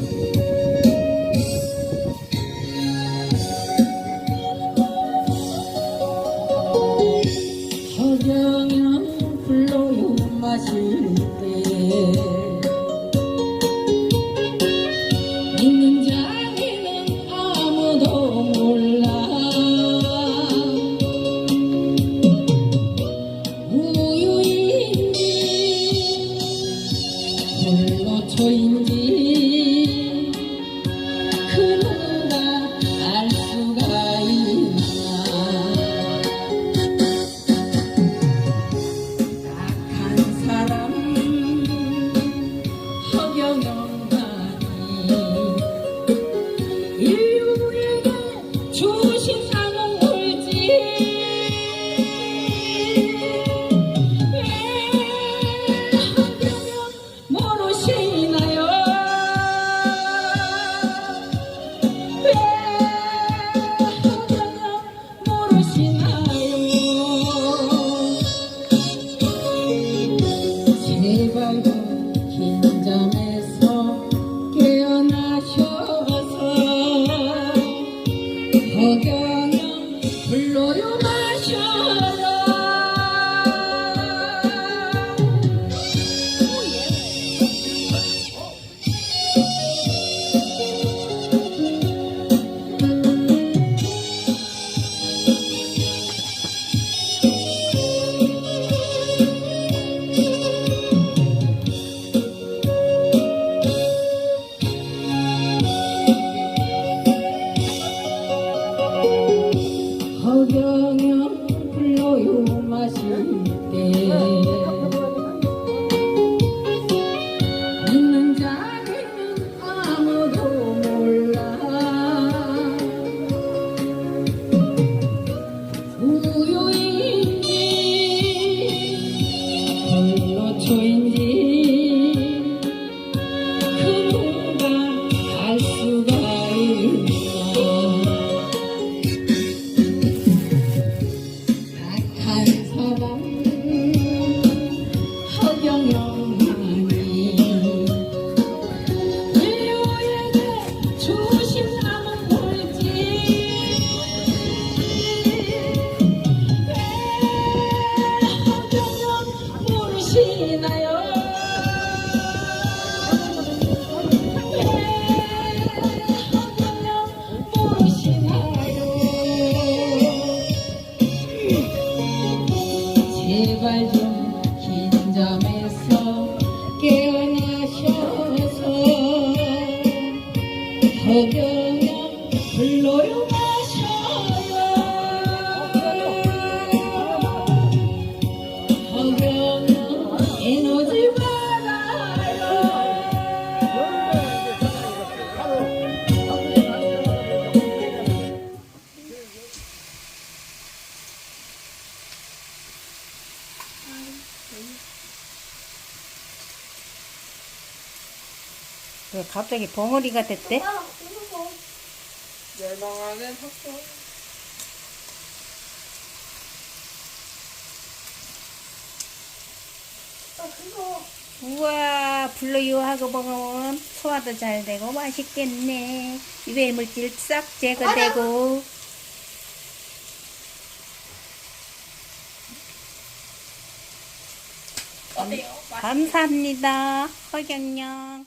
허 벙어리가 됐대? 멸망하는 학교. 우와 불러요 하고 먹으면 소화도 잘 되고 맛있겠네. 입에 물질 싹 제거되고. 어때요? 감사합니다. 허경영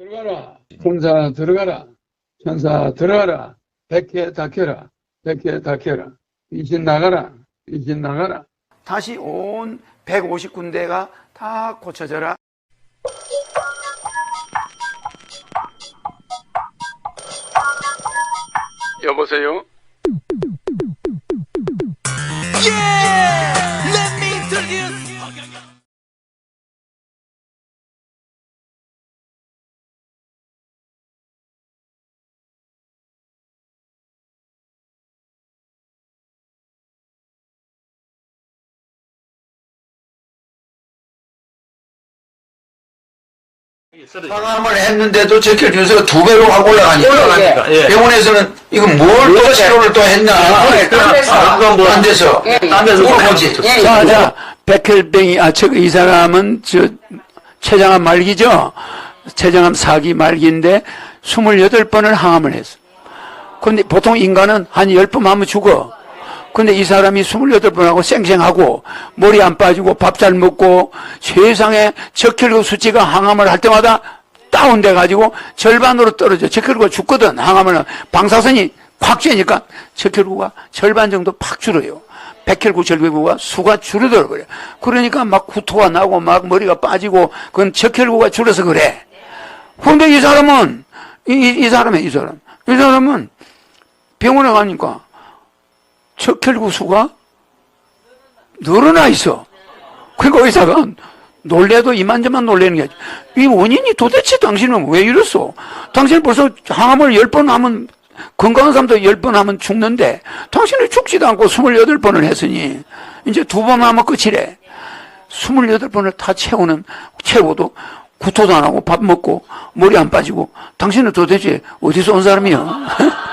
들어가라. 천사 들어가라. 천사 들어가라. 백해 닥쳐라. 백해 닥쳐라. 이신 나가라. 이신 나가라. 다시 온 150군데가 다 고쳐져라. 여보세요? 항암을 했는데도 적혈 주소가 두 배로 확 올라가니까. 올라가니까, 예. 병원에서는 이거 뭘또 치료를 또 했나. 딴 데서. 아, 뭐, 딴 데서. 딴 데서 물어보지. 예, 자, 자, 백혈병이, 아, 저, 이 사람은, 저, 췌장암 말기죠? 췌장암 사기 말기인데, 28번을 항암을 했어. 근데 보통 인간은 한 10번 하면 죽어. 근데 이 사람이 28번 하고 쌩쌩하고, 머리 안 빠지고, 밥 잘 먹고, 세상에 적혈구 수치가 항암을 할 때마다 다운돼 가지고 절반으로 떨어져. 적혈구가 죽거든. 하면. 방사선이 확 쬐니까 적혈구가 절반 정도 팍 줄어요. 백혈구 절개구가 수가 줄어들어 버려. 그러니까 막 구토가 나고 막 머리가 빠지고 그건 적혈구가 줄어서 그래. 근데 이 사람은 이, 이, 이 사람이 이 사람 이 사람은 병원에 가니까 적혈구 수가 늘어나 있어. 그러니까 의사가 놀래도 이만저만 놀래는 게 아니지. 이 원인이 도대체 당신은 왜 이랬어? 당신 벌써 항암을 열 번 하면 건강한 사람도 열 번 하면 죽는데 당신은 죽지도 않고 28번을 했으니 이제 두 번 하면 끝이래. 28번을 다 채우는, 채워도 구토도 안 하고 밥 먹고 머리 안 빠지고 당신은 도대체 어디서 온 사람이야?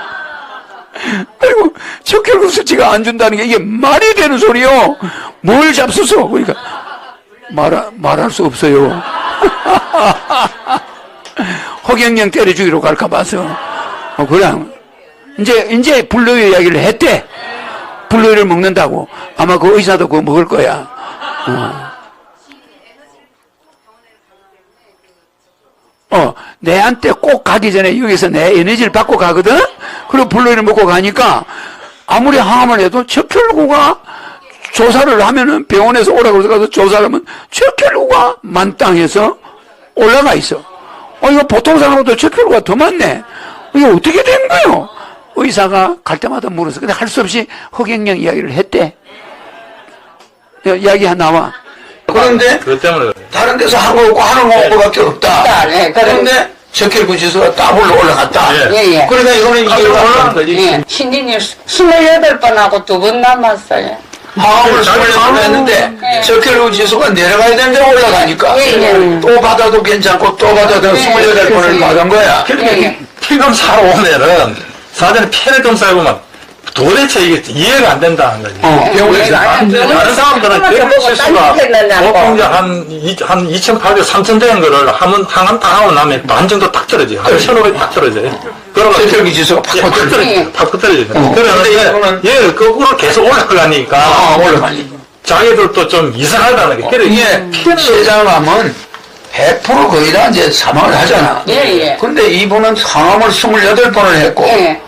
그리고 적혈구 수치가 안 준다는 게 이게 말이 되는 소리요? 뭘 잡수서? 그러니까 말, 말할 수 없어요. 허경영 때려 죽이러 갈까 봐서. 어, 그냥. 이제, 이제 불로의 이야기를 했대. 불로이를 먹는다고. 아마 그 의사도 그거 먹을 거야. 어. 어, 내한테 꼭 가기 전에 여기서 내 에너지를 받고 가거든? 그리고 불로이를 먹고 가니까 아무리 항암을 해도 적혈구가 조사를 하면은 병원에서 오라고 해서 가서 조사를 하면 적혈구가 만땅해서 올라가 있어. 어, 이거 보통 사람보다 적혈구가 더 많네. 이게 어떻게 된 거요? 의사가 갈 때마다 물었어. 근데 할 수 없이 허경영 이야기를 했대. 야, 이야기 하나 나와. 그런데 그것 때문에. 다른 데서 한거 없고 하는 거 없고밖에 없다. 없다, 예, 그래. 그런데 적혈구 지수가 더블로 올라갔다. 예. 예, 예. 그러니까 이거는 이게 거지. 예. 신진이 28번 하고 두 번 남았어요. 항암을 28번 했는데 적혈구 지수가 내려가야 되는데 올라가니까 예, 예. 또 받아도 괜찮고 또 받아도 28번을 받은 거야. 예, 예. 피검 사러 오면은 사전에 피를 좀 쌓으면 도대체 이게 이해가 안 된다는 거지. 어, 병원에서. 다른 사람들은 했느냐고. 보통 한, 이- 한 2,800, 3,000 되는 거를 하면, 항암 다 하고 나면 반 정도 딱 떨어져. 한1,500딱 떨어져요. 그러면 적혈구 지수가 팍 예, 팍 떨어져. 떨어져. 팍 떨어져. 어. 이거는- 얘를 거꾸로 계속 올라가니까 아, 올라가니. 자기들도 좀 이상하다는 게. 그래, 이게 피는 췌장암은 100% 거의 다 이제 사망을 하잖아. 예, 예. 근데 이분은 항암을 28번을 했고, 예,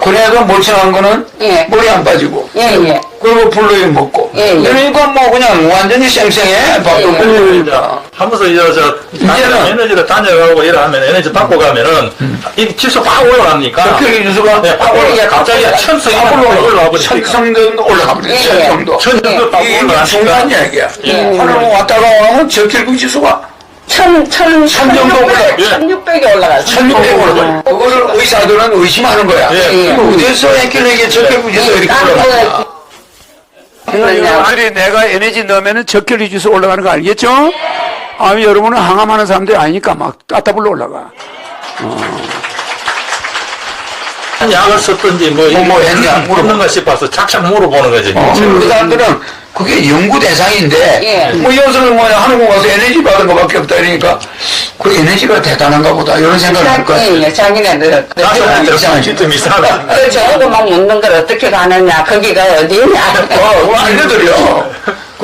그래도 멀쩡한 거는 예. 머리 안 빠지고, 예, 예. 그리고 불로이 먹고. 예, 예. 그러니까 뭐 그냥 완전히 쌩쌩해. 밥도 예, 예. 끓여 먹으니까. 하면서 이제 저 이제는- 에너지를 다녀가고 이러면 에너지 받고 가면은 이 지수 확 올라가니까 적혈 유수가 네, 확 올라가 갑자기 천성이 막 올라와 버리니까 천성도 올라가. 예, 예. 천성도. 천성도 딱 이게 올라가니까 중요한 이야기야. 예. 하늘 왔다가 하면 적혈구 지수가 천, 천, 천 정도 올라- 예. 1600이 올라갔어. 1600 올라가. 그거를 의사들은 의심하는 거야. 예. 이거 어디서 했길래 이게 적혈구 지수가 이렇게 딴 올라갔나. 거, 그러니까 여러분들이 내가 에너지 넣으면 적혈이 주스 올라가는 거 알겠죠? 아, 여러분은 항암하는 사람들이 아니니까 막 따따블로 올라가. 약을 썼든지 뭐, 뭐, 뭐 했냐 물어봐. 없는가 싶어서 착착 물어보는 거지. 그 사람들은 그게 연구 대상인데 예. 뭐 여기서는 뭐냐 한국 가서 에너지 받은 거밖에 없다 이러니까 그 에너지가 대단한가 보다 이런 생각을 할 거야. 예, 예. 자기네들. 좀 이상하다. 그 저하고만 묻는 걸 어떻게 가느냐, 거기가 어디냐. 어, 그거 알려드려.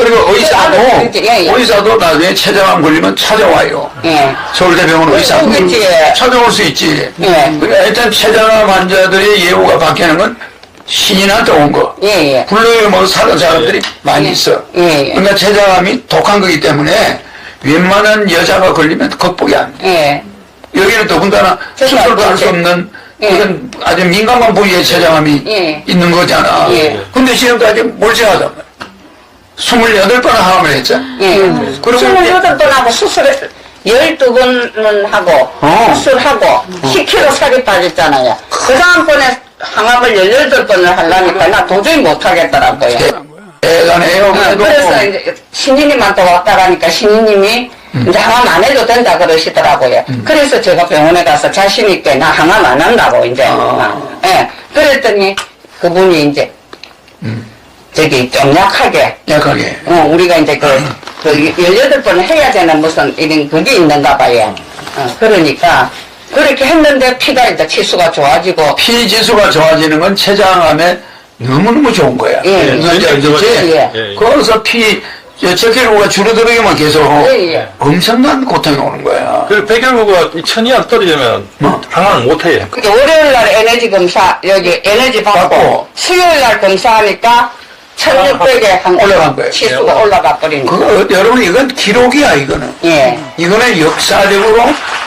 그리고 의사도 그렇지, 예, 예. 의사도 나중에 췌장암 걸리면 찾아와요. 예. 서울대병원 의사 그렇지. 찾아올 수 있지. 예. 그러니까 일단 췌장암 환자들의 예후가 바뀌는 건 신인한테 온 거. 예, 예. 불로에 뭐 사는 사람들이 많이 있어. 예, 예. 그러니까 췌장암이 독한 거기 때문에 웬만한 여자가 걸리면 극복이 안 돼. 예. 여기는 더군다나 수술도 할 수. 없는 예. 그런 아주 민감한 부위에 췌장암이 예. 있는 거잖아. 예. 근데 지금까지 말이야. 28번 항암을 했잖아. 예. 그리고 28번 하고 수술을 12번은 하고, 어. 수술하고, 10kg 살이 빠졌잖아요. 그 다음번에 항암을 18번을 하려니까 나 도저히 못하겠더라고요. 대- 대단해요. 어, 그래도 그래서 이제 신인님한테 왔다 가니까 신인님이 이제 항암 안 해도 된다 그러시더라고요. 그래서 제가 병원에 가서 자신 있게 나 항암 안 한다고 이제. 아. 예. 그랬더니 그분이 이제 저기 좀 약하게 약하게. 어, 우리가 이제 그, 그 18번 해야 되는 무슨 이런 그게 있는가 봐요. 어, 그러니까 그렇게 했는데 피가 이제 치수가 좋아지고 피 지수가 좋아지는 건 췌장암에 너무너무 좋은 거야. 예, 그래서 이제 그치? 예, 예. 거기서 피, 적혈구가 줄어들기만 계속 예, 예. 엄청난 고통이 오는 거야. 그 백혈구가 이 천이 안 떨어지면 어. 항암을 못해요. 그게 월요일 날 에너지 검사 여기 에너지 받고, 받고. 수요일 날 검사하니까 1600에 한 올라간 거예요. 치수가 올라가 버린 거. 그거, 여러분, 이건 기록이야, 이거는. 예. 이거는 역사적으로,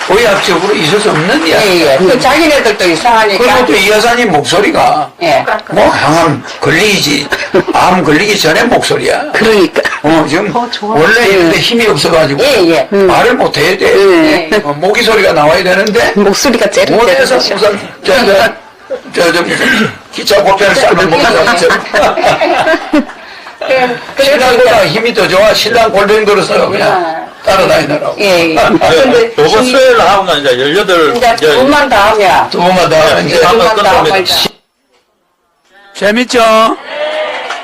의학적으로 있을 수 없는 이야기. 예, 예. 그 자기네들도 이상하니까. 그리고 또 이 여사님 목소리가, 예. 뭐, 항암 걸리지, 암 걸리기 전에 목소리야. 그러니까. 어, 지금, 원래 이런데 힘이 없어가지고, 예, 예. 말을 못 해야 돼. 예. 어, 모기 소리가 나와야 되는데, 목소리가 못해서 무슨, 저, 저, 저, 저, 무슨, 기차 고편을 쌀을 못 가서, 신랑보다 힘이 더 좋아. 신랑 골뱅 들어서 그냥 따라다니느라고. 예, 예. 근데 이- 수요일 날 하고 나 이제 18, 이제 두 번만 더 하면 두 번만 더 하면 이제 끝납니다. 재밌죠?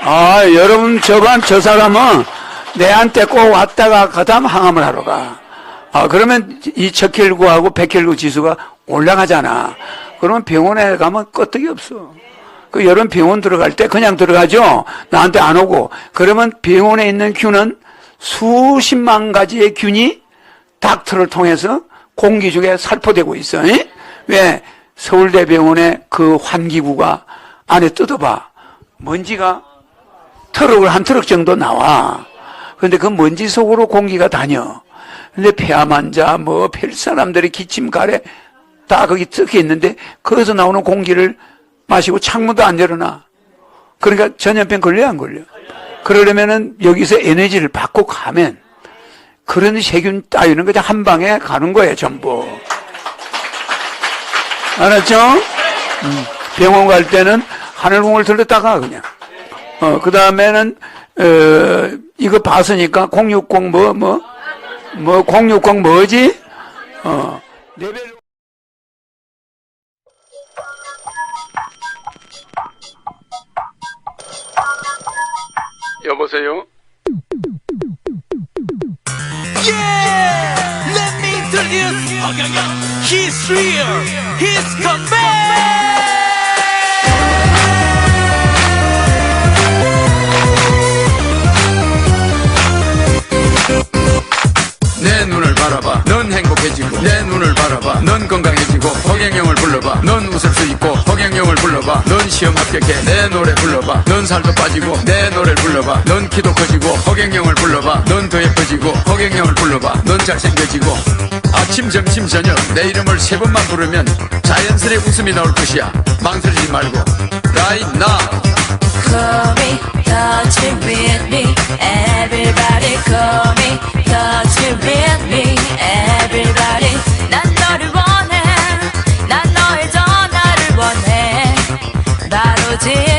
아, 여러분, 저반 저 사람은 내한테 꼭 왔다가 그 다음 항암을 하러 가. 아, 그러면 이 척혈구하고 백혈구 지수가 올라가잖아. 그러면 병원에 가면 끄떡이 없어. 그 여러분 병원 들어갈 때 그냥 들어가죠? 나한테 안 오고. 그러면 병원에 있는 균은 수십만 가지의 균이 닥터를 통해서 공기 중에 살포되고 있어. 이? 왜? 서울대병원의 그 환기구가 안에 뜯어봐. 먼지가 트럭을 한 트럭 정도 나와. 그런데 그 먼지 속으로 공기가 다녀. 근데 폐암 환자, 뭐, 별 사람들이 기침, 가래 다 거기 적혀 있는데 거기서 나오는 공기를 마시고 창문도 안 열어놔. 그러니까 전염병 걸려, 안 걸려? 그러려면은 여기서 에너지를 받고 가면 그런 세균 따위는 그냥 한 방에 가는 거예요, 전부. 알았죠? 음, 병원 갈 때는 하늘공을 들렸다가 그냥. 어, 그 다음에는, 어, 이거 봤으니까 060 뭐, 뭐, 뭐, 060 뭐지? 어, 레벨. 여보세요? Yeah! Let me introduce He's real! He's come back! 내 눈을 바라봐 넌 행 복해지고 내 눈을 바라봐. 넌 건강해지고 허경영을 불러봐. 넌 웃을 수 있고 허경영을 불러봐. 넌 시험 합격해 내 노래 불러봐. 넌 살도 빠지고 내 노래를 불러봐. 넌 키도 커지고 허경영을 불러봐. 넌 더 예뻐지고 허경영을 불러봐. 넌 잘생겨지고 아침 점심 저녁 내 이름을 세 번만 부르면 자연스레 웃음이 나올 것이야. 망설이지 말고. Right now. Call me, touch it with me. Everybody call me, touch it with me. Everybody, 난 너의 전화를 원해. 바로 지금.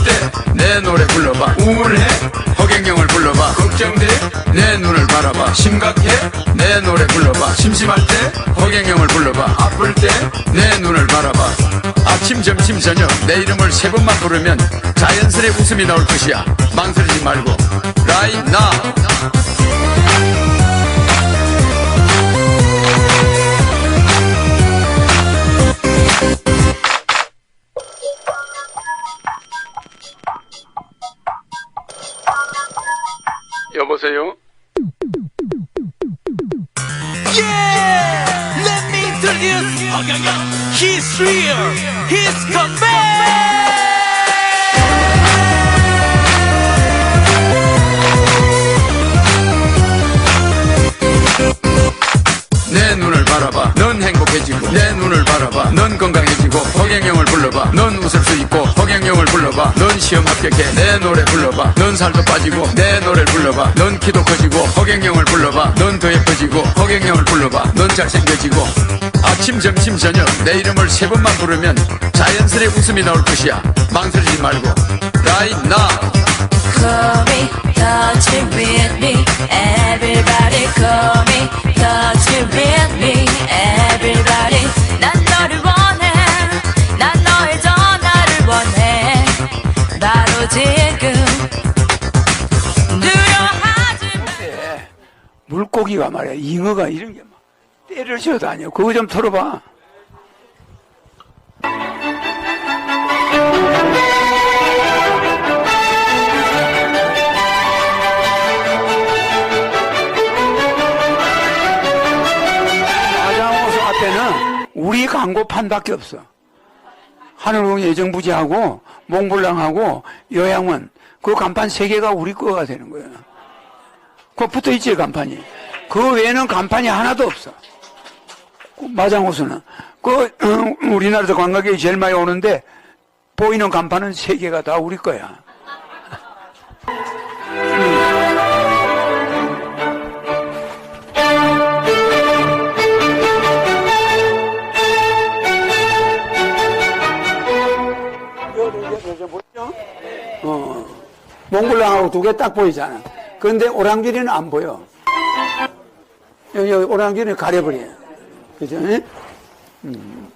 내 노래 불러봐. 우울해? 허경영을 불러봐. 걱정돼? 내 눈을 바라봐. 심각해? 내 노래 불러봐. 심심할 때? 허경영을 불러봐. 아플 때? 내 눈을 바라봐. 아침 점심 저녁. 내 이름을 세 번만 부르면 자연스레 웃음이 나올 것이야. 망설이지 말고. Now. 여 보세요? Yeah! Let me introduce 허경영. He's real. He's come back. 내 눈을 바라봐 넌 행 복해지고 내 눈을 바라봐. 넌 건강해지고 허경영을 불러봐. 넌 웃을 수 있고 허경영을 불러봐. 넌 시험 합격해 내 노래 불러봐. 넌 살도 빠지고 내 노래를 불러봐. 넌 키도 커지고 허경영을 불러봐. 넌 더 예뻐지고 허경영을 불러봐. 넌 잘생겨지고 아침 점심 저녁 내 이름을 세 번만 부르면 자연스레 웃음이 나올 것이야. 망설이지 말고. Right now 물고기가 말이야, 잉어가 이런 게 막 때를 지어 다녀. 그거 좀 털어봐. 우리 광고판밖에 없어. 하늘궁 예정부지하고 몽블랑하고 요양원 그 간판 세 개가 우리 거가 되는 거야. 그거 붙어 있지 간판이. 그 외에는 간판이 하나도 없어. 그 마장호수는 그 어, 우리나라에서 관광객이 제일 많이 오는데 보이는 간판은 세 개가 다 우리 거야. 몽블랑하고 두 개 딱 보이잖아. 그런데 오랑캐리는 안 보여. 여기, 오랑캐리는 가려버려. 그죠? 예? 음.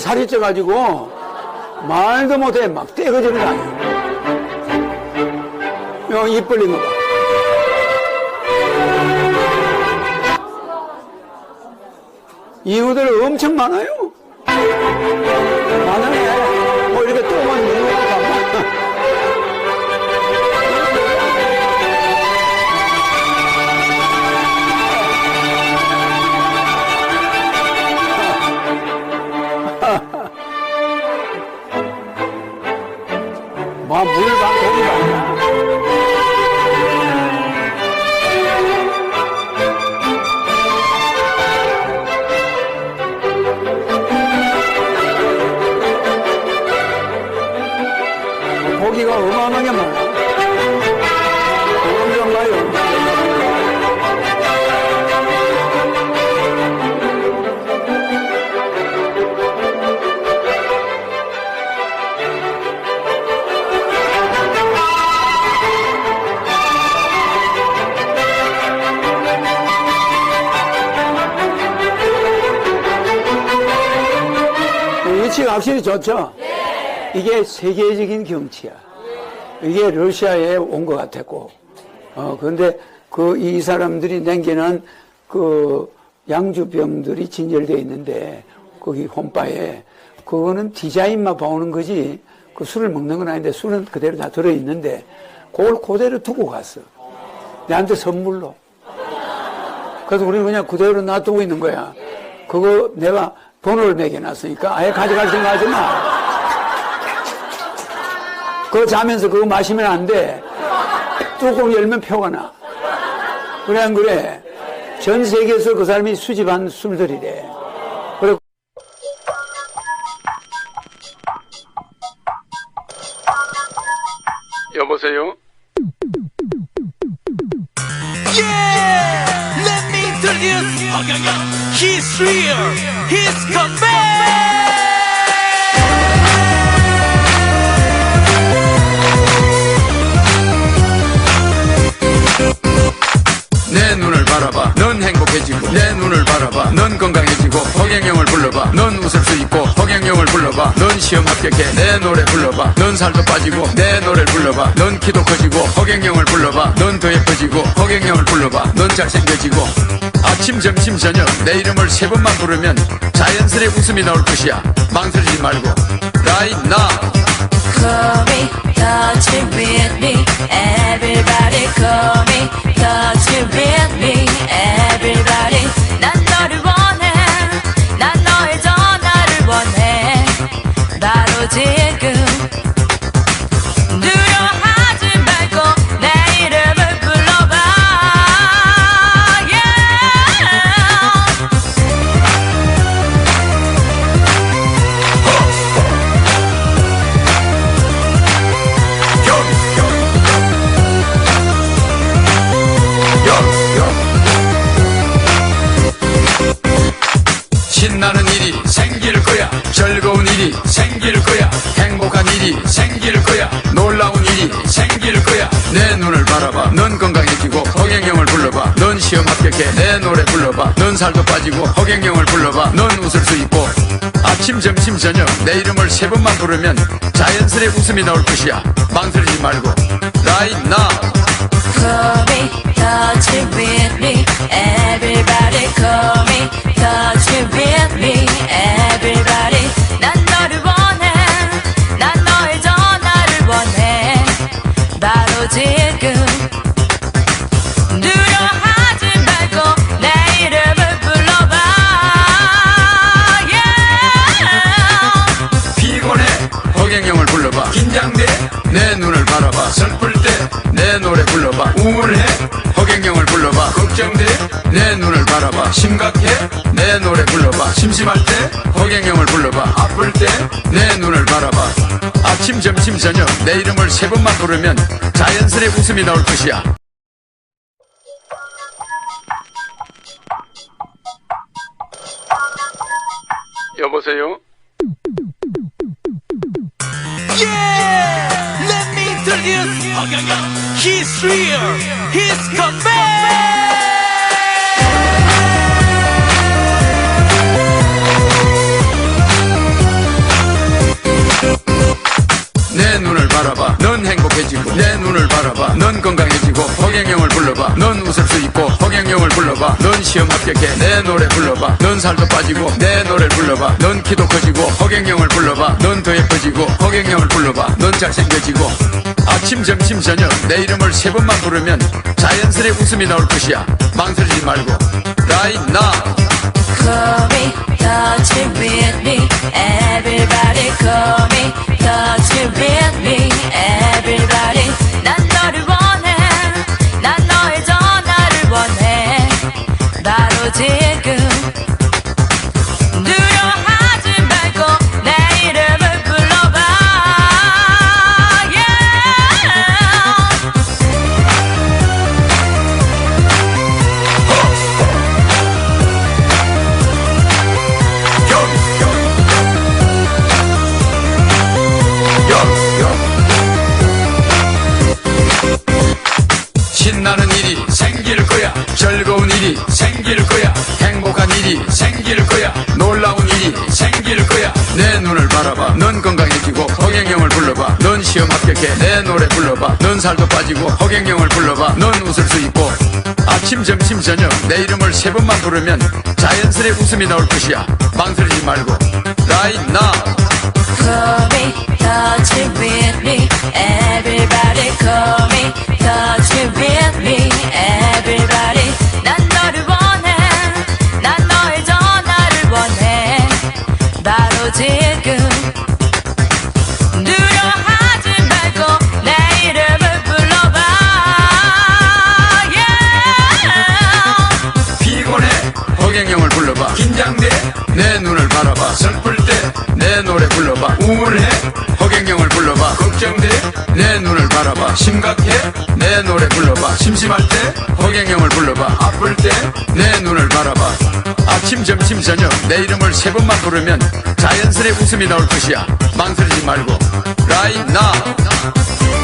살이 쪄가지고 말도 못해 막 떼거지는 거 아니야. 여기 입 벌린 거 봐. 잉어들 엄청 많아요. 많아요. 뭐, 물 봐, 고기 봐. 확실히 좋죠? 이게 세계적인 경치야. 이게 러시아에 온 것 같았고, 어, 그런데 그 이 사람들이 남기는 그 양주병들이 진열되어 있는데, 거기 홈바에 그거는 디자인만 봐오는 거지 그 술을 먹는 건 아닌데 술은 그대로 다 들어있는데 그걸 그대로 두고 갔어. 내한테 선물로. 그래서 우리는 그냥 그대로 놔두고 있는 거야. 그거 내가 돈을 매겨놨으니까 아예 가져갈 생각 하지 마. 그거 자면서 그거 마시면 안 돼. 뚜껑 열면 표가 나. 그래, 안 그래? 전 세계에서 그 사람이 수집한 술들이래. 허경영을 불러봐. 넌 웃을 수 있고 허경영을 불러봐. 넌 시험 합격해. 내 노래 불러봐. 넌 살도 빠지고 내 노래를 불러봐. 넌 키도 커지고 허경영을 불러봐. 넌 더 예뻐지고 허경영을 불러봐. 넌 잘생겨지고. 아침 점심 저녁. 내 이름을 세 번만 부르면 자연스레 웃음이 나올 것이야. 망설이지 말고. Right now. Me, touch it with me. Everybody call 살도 빠지고 허경영을 불러봐 넌 웃을 수 있고 아침 점심 저녁 내 이름을 세 번만 부르면 자연스레 웃음이 나올 것이야 망설이지 말고 Right now me, touch it with me. Everybody call me, touch it with me. Everybody, 슬플 때 내 노래 불러봐. 우울해. 허경영을 불러봐. 걱정돼. 내 눈을 바라봐. 심각해. 내 노래 불러봐. 심심할 때 허경영을 불러봐. 아플 때 내 눈을 바라봐. 아침 점심 저녁. 내 이름을 세 번만 부르면 자연스레 웃음이 나올 것이야. 여보세요? He's real. He's come back. 내 눈을 바라봐. 넌 행복해지고. 내 눈을 바라봐. 넌 건강해지고. 허경영을 불러봐. 넌 웃을 수 있고. 허경영을 불러봐. 넌 시험 합격해. 내 노래 불러봐. 넌 살도 빠지고. 내 노래를 불러봐. 넌 키도 커지고. 허경영을 불러봐. 넌 더 예뻐지고. 허경영을 불러봐. 넌 잘생겨지고 아침 점심 저녁 내 이름을 세 번만 부르면 자연스레 웃음이 나올 것이야 망설이지 말고 Right now Call me, touch it with me. Everybody call me, touch it with me. 합격해 내 노래 불러봐. 넌 살도 빠지고 허경영을 불러봐. 넌 웃을 수 있고. 아침 점심 저녁 내 이름을 세 번만 부르면 자연스레 웃음이 나올 것이야. 망설이지 말고. Right now. Me, touch it with me. Everybody call 우울해. 허경영을 불러봐. 걱정돼. 내 눈을 바라봐. 심각해. 내 노래 불러봐. 심심할 때 허경영을 불러봐. 아플 때 내 눈을 바라봐. 아침 점심 저녁. 내 이름을 세 번만 부르면 자연스레 웃음이 나올 것이야. 망설이지 말고. Now. 감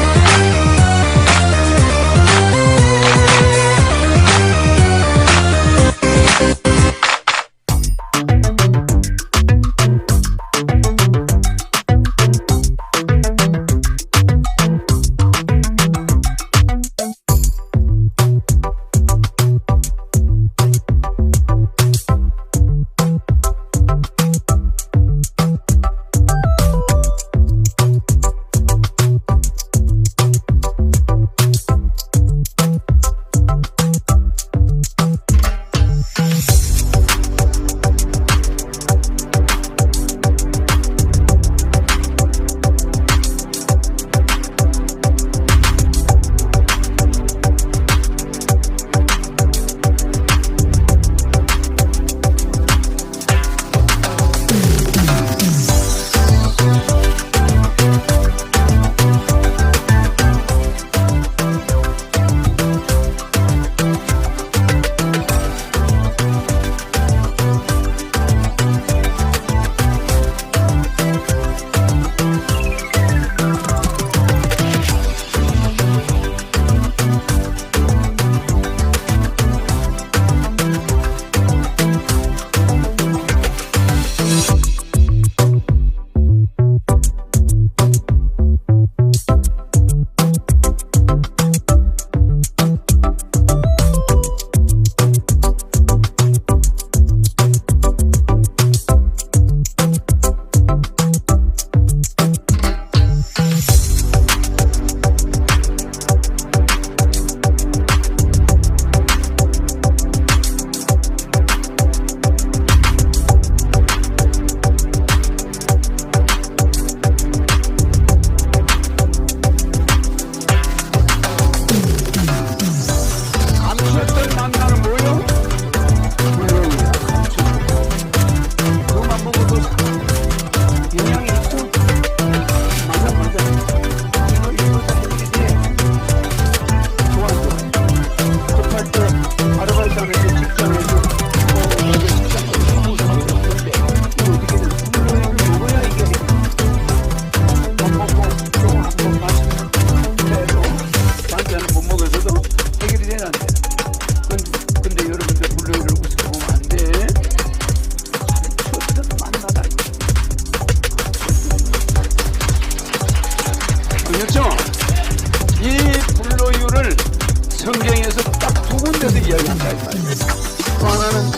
또 하나는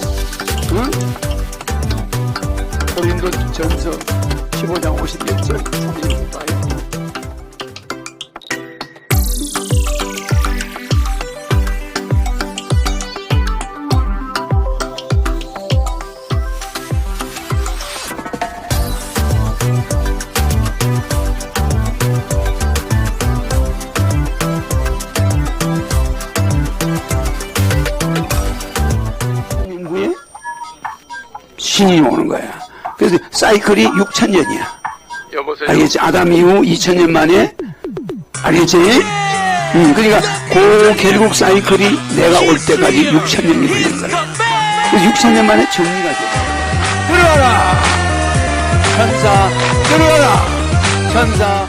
응? 고린도 전서 15장 51절 3절 신이 오는 거야. 그래서 사이클이 6천 년이야. 여보세요 알겠지? 아담 이후 2천 년 만에 알겠지? 음, 그러니까 그 결국 사이클이 내가 올 때까지 6천 년이 걸린 거야. 그래서 6천 년 만에 정리가 돼. 들어와라! 천사, 들어와라! 천사,